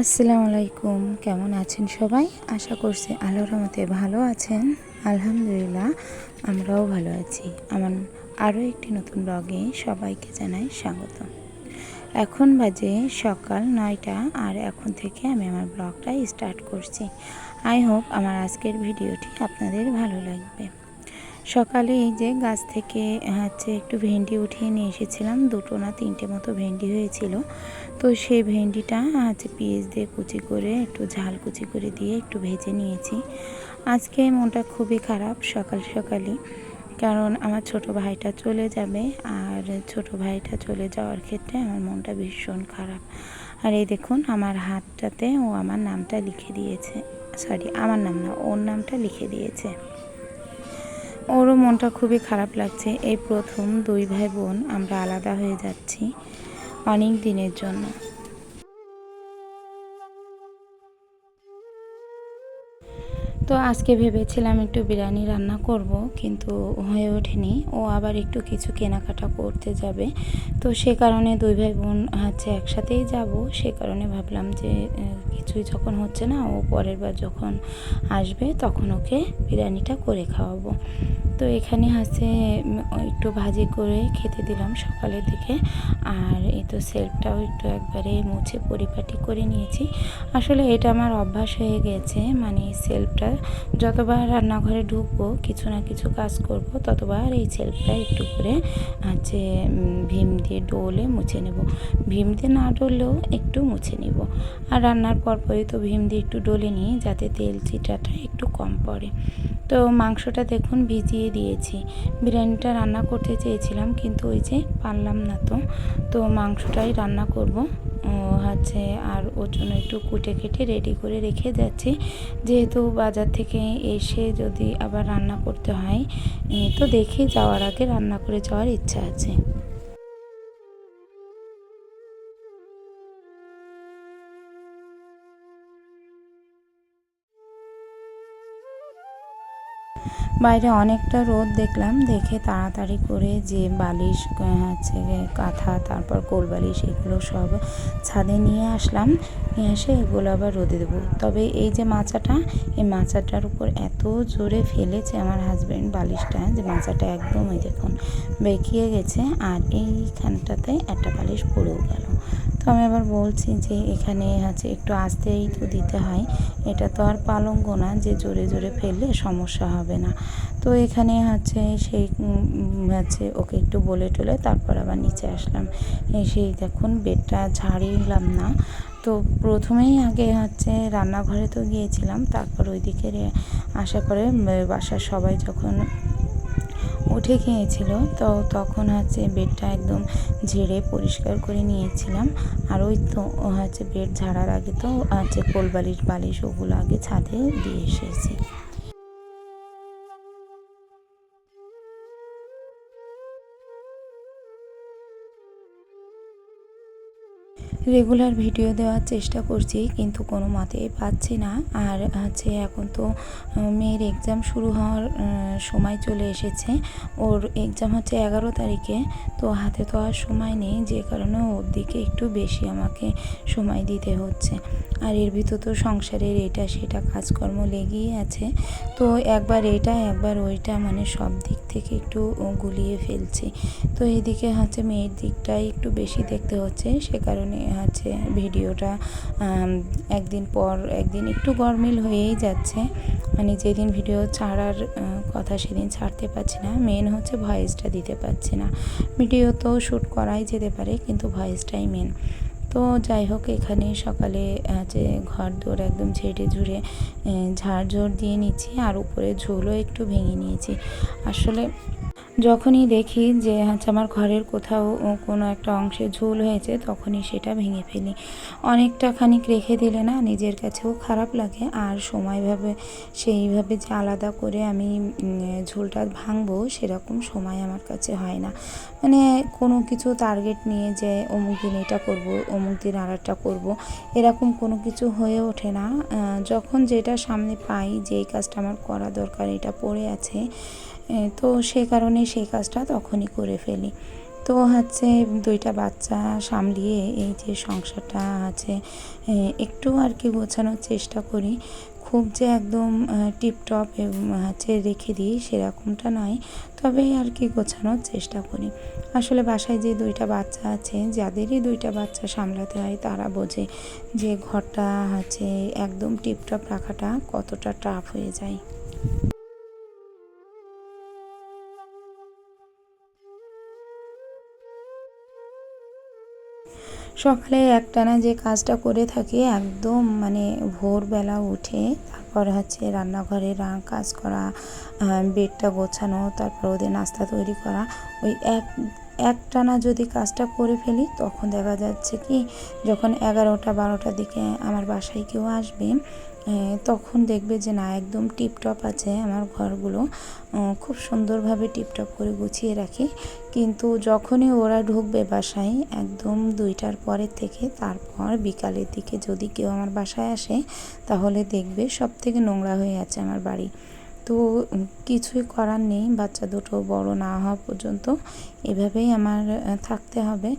আসসালামু আলাইকুম কেমন আছেন সবাই? আশা করছি আল্লাহর রহমতে ভালো আছেন। আলহামদুলিল্লাহ, আমরাও ভালো আছি। আমার আরও একটি নতুন ব্লগে সবাইকে জানাই স্বাগত। এখন বাজে সকাল নয়টা আর এখন থেকে আমি আমার ব্লগটা স্টার্ট করছি। আই হোপ আমার আজকের ভিডিওটি আপনাদের ভালো লাগবে। সকালে এই যে গাছ থেকে, হচ্ছে একটু ভেন্ডি উঠিয়ে নিয়ে এসেছিলাম। দুটো না তিনটে মতো ভেন্ডি হয়েছিল। তো সেই ভেন্ডিটা হচ্ছে পিঁয়াজ দিয়ে কুচি করে, একটু ঝাল কুচি করে দিয়ে একটু ভেজে নিয়েছি। আজকে মনটা খুবই খারাপ সকাল সকালই, কারণ আমার ছোট ভাইটা চলে যাবে আর ছোট ভাইটা চলে যাওয়ার ক্ষেত্রে আমার মনটা ভীষণ খারাপ। আর এই দেখুন, আমার হাতটাতে ও আমার নামটা লিখে দিয়েছে। সরি আমার নাম না, ওর নামটা লিখে দিয়েছে। ওরও মনটা খুবই খারাপ লাগছে। এই প্রথম দুই ভাই বোন আমরা আলাদা হয়ে যাচ্ছি অনেক দিনের জন্য। তো আজকে ভেবেছিলাম একটু বিরিয়ানি রান্না করব, কিন্তু হয়ে ওঠেনি। ও আবার একটু কিছু কেনাকাটা করতে যাবে। তো সে কারণে দুই ভাই বোন হচ্ছে একসাথেই যাব। সে কারণে ভাবলাম যে কিছুই যখন হচ্ছে না, ও পরের বার যখন আসবে, তখন ওকে বিরিয়ানিটা করে খাওয়াবো। তো এখানে হচ্ছে একটু ভাজি করে খেতে দিলাম সকালের দিকে। আর এই তো সেলফটাও একটু একবারে মুছে পরিপাটি করে নিয়েছি। আসলে এটা আমার অভ্যাস হয়ে গেছে মানে এই সেলফটা যতবার রান্নাঘরে ঢুকবো, কিছু না কিছু কাজ করব, ততবার এই সেলফটা একটু করে হচ্ছে ভীম দিয়ে ডোলে মুছে নেব। ভীম দিয়ে না ডললেও একটু মুছে নেব। আর রান্নার পরপরই তো ভীম দিয়ে একটু ডলে নিই, যাতে তেল চিটাটা একটু কম পড়ে। তো মাংসটা দেখুন ভিজিয়ে দিয়েছি। বিরিয়ানিটা রান্না করতে চেয়েছিলাম, কিন্তু ওই যে পারলাম না তো। তো মাংসটাই রান্না করব। হচ্ছে আর ওর জন্য একটু কুটে কেটে রেডি করে রেখে যাচ্ছি। যেহেতু বাজার থেকে এসে যদি আবার রান্না করতে হয় তো দেখে যাওয়ার আগে রান্না করে যাওয়ার ইচ্ছা আছে। বাইরে অনেকটা রোদ দেখলাম, দেখে তাড়াতাড়ি করে যে বালিশ হচ্ছে কাঁথা, তারপর কোল বালিশ, এগুলো সব ছাদে নিয়ে আসলাম। নিয়ে এসে এগুলো আবার রোদে দেবো। তবে এই যে মাচাটা, এই মাচাটার উপর এত জোরে ফেলেছে আমার হাজব্যান্ড বালিশটা যে মাচাটা একদম দেখুন, বেঁকিয়ে গেছে। আর এইখানটাতে একটা বালিশ পড়েও গেল। তো আমি আবার বলছি যে এখানে হচ্ছে একটু আস্তেই তো দিতে হয়। এটা তো আর পালঙ্গ না যে জোরে জোরে ফেললে সমস্যা হবে না। তো এখানে হচ্ছে সেই হচ্ছে ওকে একটু বলে টলে তারপর আবার নিচে আসলাম। সেই দেখুন বেডটা ঝাড়িলাম না। তো প্রথমেই আগে হচ্ছে রান্নাঘরে তো গিয়েছিলাম, তারপর ওইদিকে আশা করে বাসার সবাই যখন উঠে গিয়েছিল, তো তখন হচ্ছে বেডটা একদম ঝেড়ে পরিষ্কার করে নিয়েছিলাম। আর ওই তো হচ্ছে বেড ঝাড়ার আগে তো হচ্ছে কোল বালিশ বালিশ ওগুলো আগে ছাদে দিয়ে এসেছি। রেগুলার ভিডিও দেওয়ার চেষ্টা করছি, কিন্তু কোনো মতেই পাচ্ছি না। আর হচ্ছে এখন তো মেয়ের এক্সাম শুরু হওয়ার সময় চলে এসেছে। ওর এক্সাম হচ্ছে এগারো তারিখে, তো হাতে তো আর সময় নেই, যে কারণে ওর দিকে একটু বেশি আমাকে সময় দিতে হচ্ছে। আর এর ভিতর তো সংসারের এটা সেটা কাজকর্ম লেগেই আছে। তো একবার এটা, একবার ওইটা মানে সব দিক থেকে একটু গুলিয়ে ফেলছি। তো এদিকে হচ্ছে মেয়ের দিকটাই একটু বেশি দেখতে হচ্ছে, সে কারণে হচ্ছে ভিডিওটা একদিন পর একদিন একটু গরমিল হয়েই যাচ্ছে। মানে যেদিন ভিডিও ছাড়ার কথা সেদিন ছাড়তে পারছি না। মেন হচ্ছে ভয়েসটা দিতে পারছি না। ভিডিও তো শ্যুট করাই যেতে পারে, কিন্তু ভয়েসটাই মেন। তো যাই হোক, এখানে সকালে হচ্ছে ঘর দৌড় একদম ঝেড়ে ঝুড়ে ঝাড় ঝোড় দিয়ে নিচ্ছি, আর উপরে ঝোলও একটু ভেঙে নিয়েছি। আসলে যখনই দেখি যে হচ্ছে আমার ঘরের কোথাও কোনো একটা অংশে ঝোল হয়েছে, তখনই সেটা ভেঙে ফেলি। অনেকটা খানিক রেখে দিলে না নিজের কাছেও খারাপ লাগে, আর সময়ভাবে সেইভাবে যে আলাদা করে আমি ঝোলটা ভাঙবো সেরকম সময় আমার কাছে হয় না। মানে কোনো কিছু টার্গেট নিয়ে যে অমুক দিন এটা করব, অমুক দিন আর একটা করব, এরকম কোনো কিছু হয়ে ওঠে না। যখন যেটা সামনে পাই, যেই কাজটা আমার করা দরকার, এটা পড়ে আছে তো সে কারণে সেই কাজটা তখনই করে ফেলি। তো হচ্ছে দুইটা বাচ্চা সামলিয়ে এই যে সংসারটা আছে একটু আর কি গোছানোর চেষ্টা করি। খুব যে একদম টিপটপ হচ্ছে রেখে দিই সেরকমটা নয়, তবে আর কি গোছানোর চেষ্টা করি। আসলে বাসায় যে দুইটা বাচ্চা আছে, যাদেরই দুইটা বাচ্চা সামলাতে হয় তারা বোঝে যে ঘরটা হচ্ছে একদম টিপটপ রাখাটা কতটা টাফ হয়ে যায়। সকালে একটানা যে কাজটা করে থাকি, একদম মানে ভোরবেলা উঠে তারপর হচ্ছে রান্নাঘরে কাজ করা বেডটা গোছানো, তারপর ওদের নাস্তা তৈরি করা। ওই এক, একটানা যদি কাজটা করে ফেলি, তখন দেখা যাচ্ছে কি, যখন এগারোটা, বারোটার দিকে আমার বাসায় কেউ আসবে তখন দেখবে যে না, একদম টিপটপ আছে আমার ঘরগুলো। খুব সুন্দরভাবে টিপটপ করে গুছিয়ে রাখি। কিন্তু যখনই ওরা ঢুকবে বাসায়, একদম দুইটার পরের থেকে তারপর বিকালের দিকে যদি কেউ আমার বাসায় আসে, তাহলে দেখবে সব থেকে নোংরা হয়ে আছে আমার বাড়ি। তো কিছুই করার নেই, বাচ্চা দুটো বড় না হওয়া পর্যন্ত এভাবেই আমার থাকতে হবে।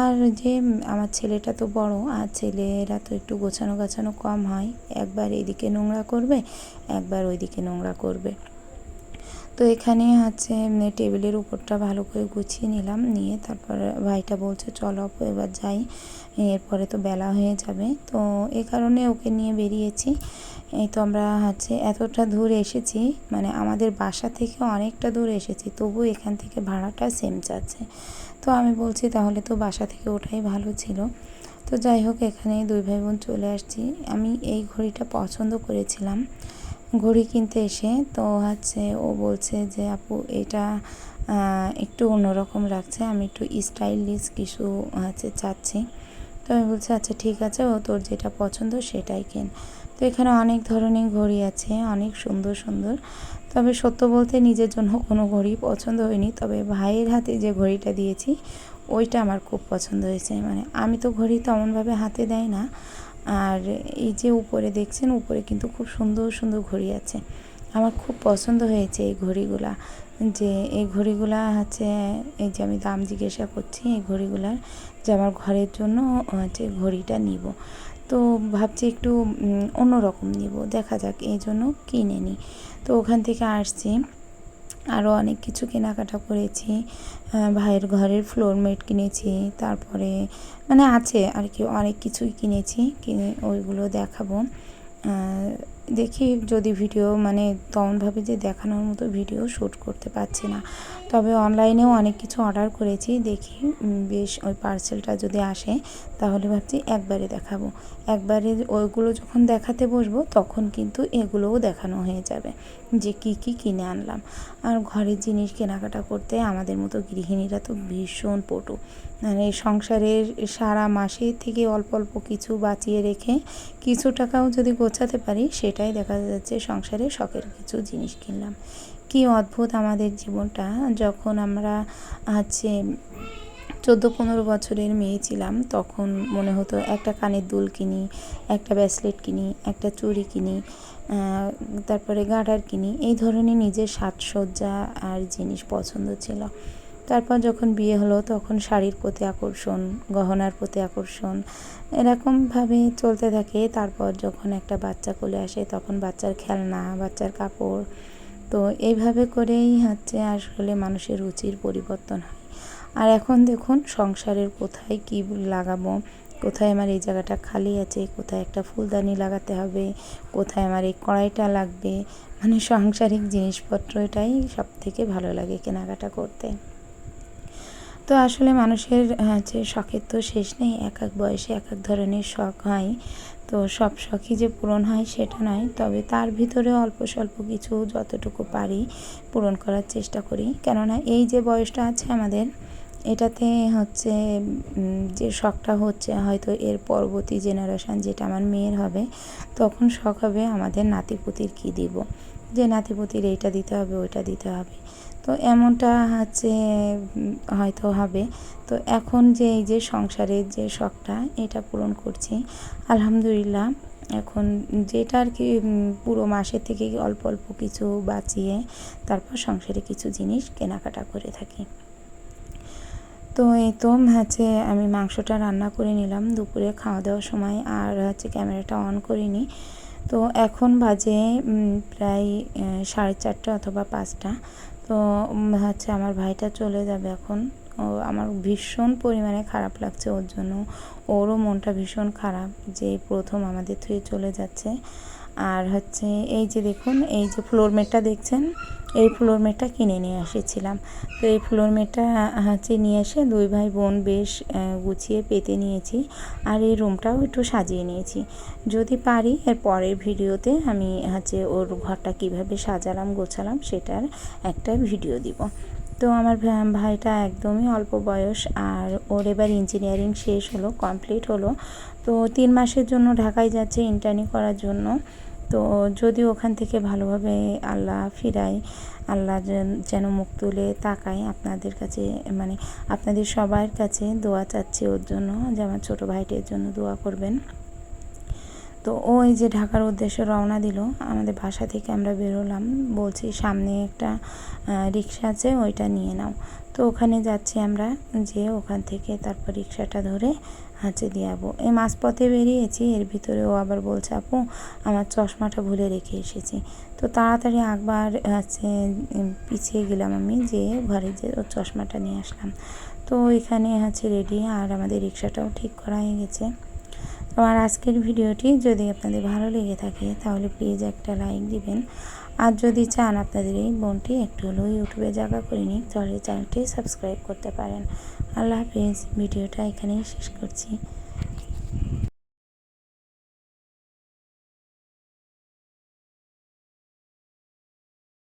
আর যে আমার ছেলেটা তো বড়, আর ছেলেরা তো একটু গোছানো গাছানো কম হয়, একবার এদিকে নোংরা করবে, একবার ওইদিকে নোংরা করবে। তো এখানে হচ্ছে টেবিলের উপরটা ভালো করে গুছিয়ে নিলাম, নিয়ে তারপর ভাইটা বলছে, চলো এবার যাই। এরপরে তো বেলা হয়ে যাবে। তো এ কারণে ওকে নিয়ে বেরিয়েছি। এই তো আমরা হচ্ছে এতটা দূর এসেছি মানে আমাদের বাসা থেকে অনেকটা দূর এসেছি, তবু এখান থেকে ভাড়াটা সেম চাচ্ছে তো আমি বলছি তাহলে তো বাসা থেকে ওঠাই ভালো ছিল। তো যাই হোক, এখানে দুই ভাই বোন চলে আসছি। আমি এই ঘড়িটা পছন্দ করেছিলাম। ঘড়ি কিনতে এসে তো হচ্ছে ও বলছে যে, আপু, এটা একটু অন্যরকম রাখছে আমি একটু স্টাইলিশ কিছু হচ্ছে চাচ্ছি। তো আমি বলছি আচ্ছা ঠিক আছে, ও তোর যেটা পছন্দ সেটাই কেন? তো এখানে অনেক ধরনের ঘড়ি আছে, অনেক সুন্দর সুন্দর। তবে সত্য বলতে নিজের জন্য কোনো ঘড়ি পছন্দ হয়নি। তবে ভাইয়ের হাতে যে ঘড়িটা দিয়েছি, ওইটা আমার খুব পছন্দ হয়েছে। মানে আমি তো ঘড়ি তেমনভাবে হাতে দেয় না। আর এই যে উপরে দেখছেন, উপরে কিন্তু খুব সুন্দর সুন্দর ঘড়ি আছে। আমার খুব পছন্দ হয়েছে এই ঘড়িগুলা। যে এই ঘড়িগুলা হচ্ছে, এই যে আমি দাম জিজ্ঞাসা করছি, এই ঘড়িগুলার যে আমার ঘরের জন্য হচ্ছে ঘড়িটা নিব। তো ভাবছি একটু অন্যরকম নিব। দেখা যাক, এই জন্য কিনে নিই তো ওখান থেকে আসছি। আরও অনেক কিছু কেনাকাটা করেছি। ভাইয়ের ঘরের ফ্লোর মেট কিনেছি। তারপরে মানে আছে আর কি, অনেক কিছুই কিনেছি। কিনে ওইগুলো দেখাবো। দেখি যদি ভিডিও মানে তেমনভাবে যে দেখানোর মতো ভিডিও শ্যুট করতে পারছি না। তবে অনলাইনেও অনেক কিছু অর্ডার করেছি, দেখি বেশ ওই পার্সেলটা যদি আসে, তাহলে ভাবছি একবারে দেখাবো। একবারে ওইগুলো যখন দেখাতে বসবো, তখন কিন্তু এগুলোও দেখানো হয়ে যাবে যে কি কি কিনে আনলাম। আর ঘরের জিনিস কেনাকাটা করতে আমাদের মতো গৃহিণীরা তো ভীষণ পটু। মানে সংসারের সারা মাসে থেকে অল্প অল্প কিছু বাঁচিয়ে রেখে কিছু টাকাও যদি গোছাতে পারি, সেটাই দেখা যাচ্ছে সংসারে শখের কিছু জিনিস কিনলাম। কি অদ্ভুত আমাদের জীবনটা। যখন আমরা হচ্ছে চোদ্দ পনেরো বছরের মেয়ে ছিলাম, তখন মনে হতো একটা কানের দুল কিনি, একটা ব্যাসলেট কিনি, একটা চুড়ি কিনি তারপরে গার্ডার কিনি। এই ধরনের নিজের সাজসজ্জা আর জিনিস পছন্দ ছিল। তারপর যখন বিয়ে হলো, তখন শাড়ির প্রতি আকর্ষণ, গহনার প্রতি আকর্ষণ এরকমভাবে চলতে থাকে। তারপর যখন একটা বাচ্চা কোলে আসে, তখন বাচ্চার খেলনা, বাচ্চার কাপড় তো এইভাবে করেই হচ্ছে আসলে মানুষের রুচির পরিবর্তন হয়। আর এখন দেখুন সংসারের কোথায় কী লাগাবো? কোথায় আমার এই জায়গাটা খালি আছে? কোথায় একটা ফুলদানি লাগাতে হবে? কোথায় আমার এই কড়াইটা লাগবে? মানে সাংসারিক জিনিসপত্র এটাই সব থেকে ভালো লাগে কেনাকাটা করতে। তো আসলে মানুষের হচ্ছে শখের তো শেষ নেই, এক এক বয়সে এক এক ধরনের শখ হয়। তো সব শখই যে পূরণ হয় সেটা নয়, তবে তার ভিতরে অল্প স্বল্প কিছু যতটুকু পারি পূরণ করার চেষ্টা করি। কেননা এই যে বয়সটা আছে আমাদের, এটাতে হচ্ছে যে শখটা হচ্ছে হয়তো এর পরবর্তী জেনারেশান যেটা আমার মেয়ের হবে, তখন শখ হবে আমাদের নাতিপুতির কী দিব। যে নাতিপুতির এইটা দিতে হবে, ওইটা দিতে হবে। তো এমনটা হচ্ছে হয়তো হবে। তো এখন যে এই যে সংসারের যে শখটা, এটা পূরণ করছি। আলহামদুলিল্লাহ, এখন যেটা আর কি পুরো মাসের থেকে অল্প অল্প কিছু বাঁচিয়ে তারপর সংসারে কিছু জিনিস কেনাকাটা করে থাকি। তো এই তো হচ্ছে, আমি মাংসটা রান্না করে নিলাম দুপুরে খাওয়া দাওয়ার সময়, আর হচ্ছে ক্যামেরাটা অন করিনি। তো এখন বাজে প্রায় সাড়ে চারটা অথবা পাঁচটা। তো হচ্ছে আমার ভাইটা চলে যাবে এখন। ও, আমার ভীষণ পরিমাণে খারাপ লাগছে ওর জন্য। ওরও মনটা ভীষণ খারাপ যে প্রথম আমাদের থুয়ে চলে যাচ্ছে। আর হচ্ছে এই যে দেখুন, এই যে ফ্লোরমেটটা দেখছেন? এই ফ্লোর ম্যাটটা কিনে নিয়ে এসেছিলাম। তো এই ফ্লোর ম্যাটটা হচ্ছে নিয়ে এসে দুই ভাই বোন বেশ গুছিয়ে পেতে নিয়েছি আর এই রুমটাও একটু সাজিয়ে নিয়েছি। যদি পারি, এর পরের ভিডিওতে আমি হচ্ছে ওর ঘরটা কীভাবে সাজালাম, গোছালাম সেটার একটা ভিডিও দিব। তো আমার ভাইটা একদমই অল্প বয়স আর ওর এবার ইঞ্জিনিয়ারিং শেষ হলো কমপ্লিট হলো। তো তিন মাসের জন্য ঢাকায় যাচ্ছে ইন্টার্নি করার জন্য। তো যদি ওখান থেকে ভালোভাবে আল্লাহ ফিরায়, আল্লাহ যেন- মুখ তুলে তাকায় আপনাদের কাছে মানে আপনাদের সবার কাছে দোয়া চাচ্ছি ওর জন্য, যে আমার ছোটো ভাইটির জন্য দোয়া করবেন। তো ও এই যে ঢাকার উদ্দেশ্যে রওনা দিল, আমাদের বাসা থেকে আমরা বেরোলাম, বলছি সামনে একটা রিক্সা আছে, ওইটা নিয়ে নাও। তো ওখানে যাচ্ছি আমরা, যে ওখান থেকে তারপর রিক্সাটা ধরে হাঁচে দিয়ে যাব এই মাঝপথে বেরিয়েছি, এর ভিতরে ও আবার বলছে, আপু, আমার চশমাটা ভুলে রেখে এসেছি। তো তাড়াতাড়ি একবার হচ্ছে পিছিয়ে গেলাম আমি যে ঘরে যে ওর চশমাটা নিয়ে আসলাম। তো এখানে হচ্ছে রেডি আর আমাদের রিক্সাটাও ঠিক করা হয়ে গেছে। আমার আজকের ভিডিওটি যদি আপনাদের ভালো লেগে থাকে, তাহলে প্লিজ একটা লাইক দিবেন। আর যদি চান আপনাদের এই বোনটি একটু হলেও ইউটিউবে জায়গা করে নিক, তাহলে চ্যানেলটি সাবস্ক্রাইব করতে পারেন। আল্লাহ হাফিজ ভিডিওটা এখানেই শেষ করছি।